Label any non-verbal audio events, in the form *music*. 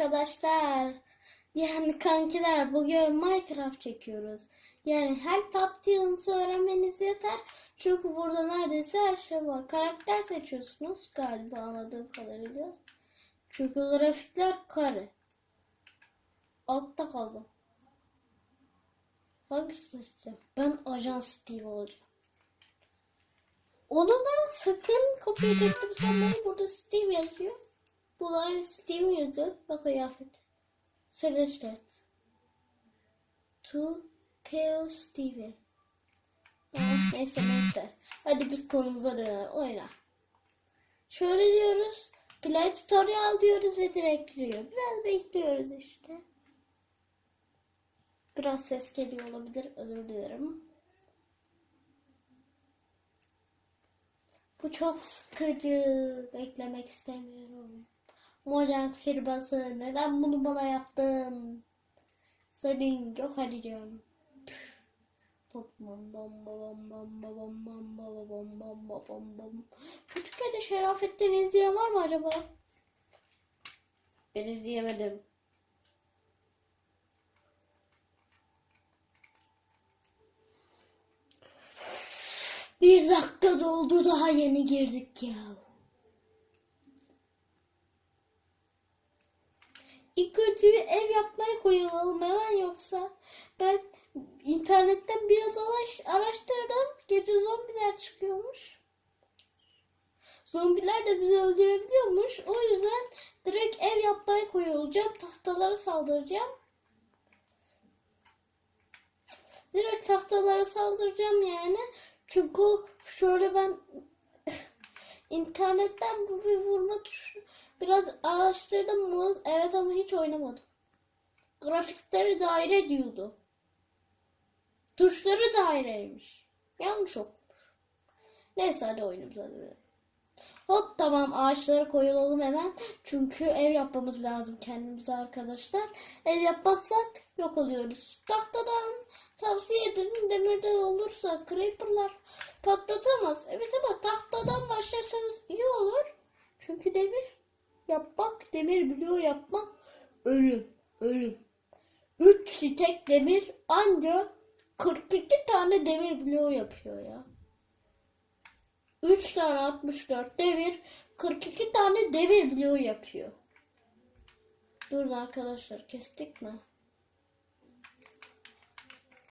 arkadaşlar. Yani kankiler bugün Minecraft çekiyoruz. Yani her paptiyonu öğrenmeniz yeter. Çünkü burada neredeyse her şey var. Karakter seçiyorsunuz galiba anladığım kadarıyla. Çünkü grafikler kare. Altta kaldım. Hangisi seçeceğim? Ben Ajan Steve olacağım. Onu da sakın kopya çektim sanmayın. Burada Steve yazıyor. Bu da aynı Steve yazıyor. Bak kıyafet. Celestet. To kill Steve. Neyse neyse. Hadi biz konumuza dönelim. Oyna. Şöyle diyoruz. Play tutorial diyoruz ve direkt giriyor. Biraz bekliyoruz işte. Biraz ses geliyor olabilir. Özür dilerim. Bu çok sıkıcı. Beklemek istemiyorum. Mojang firması neden bunu bana yaptın? Senin yok edeceğim. Türkiye'de Şerafettin izleyen var mı acaba? Ben izleyemedim. Bir dakika doldu daha yeni girdik ya. İlk önce ev yapmaya koyulalım hemen yoksa ben internetten biraz araş- araştırdım. Gece zombiler çıkıyormuş. Zombiler de bizi öldürebiliyormuş. O yüzden direkt ev yapmaya koyulacağım. Tahtalara saldıracağım. Direkt tahtalara saldıracağım yani. Çünkü şöyle ben *laughs* internetten bu bir vurma tuşu biraz araştırdım mı? Evet ama hiç oynamadım. Grafikleri daire diyordu. Tuşları daireymiş. Yanlış okumuş. Neyse hadi oyunumuza dönelim. Hop tamam ağaçları koyulalım hemen. Çünkü ev yapmamız lazım kendimize arkadaşlar. Ev yapmazsak yok oluyoruz. Tahtadan tavsiye ederim demirden olursa creeperlar patlatamaz. Evet ama tahtadan başlarsanız iyi olur. Çünkü demir yapmak, demir bloğu yapmak ölüm, ölüm. 3 stek demir ancak 42 tane demir bloğu yapıyor ya. 3 tane 64 demir 42 tane demir bloğu yapıyor. Durun arkadaşlar kestik mi?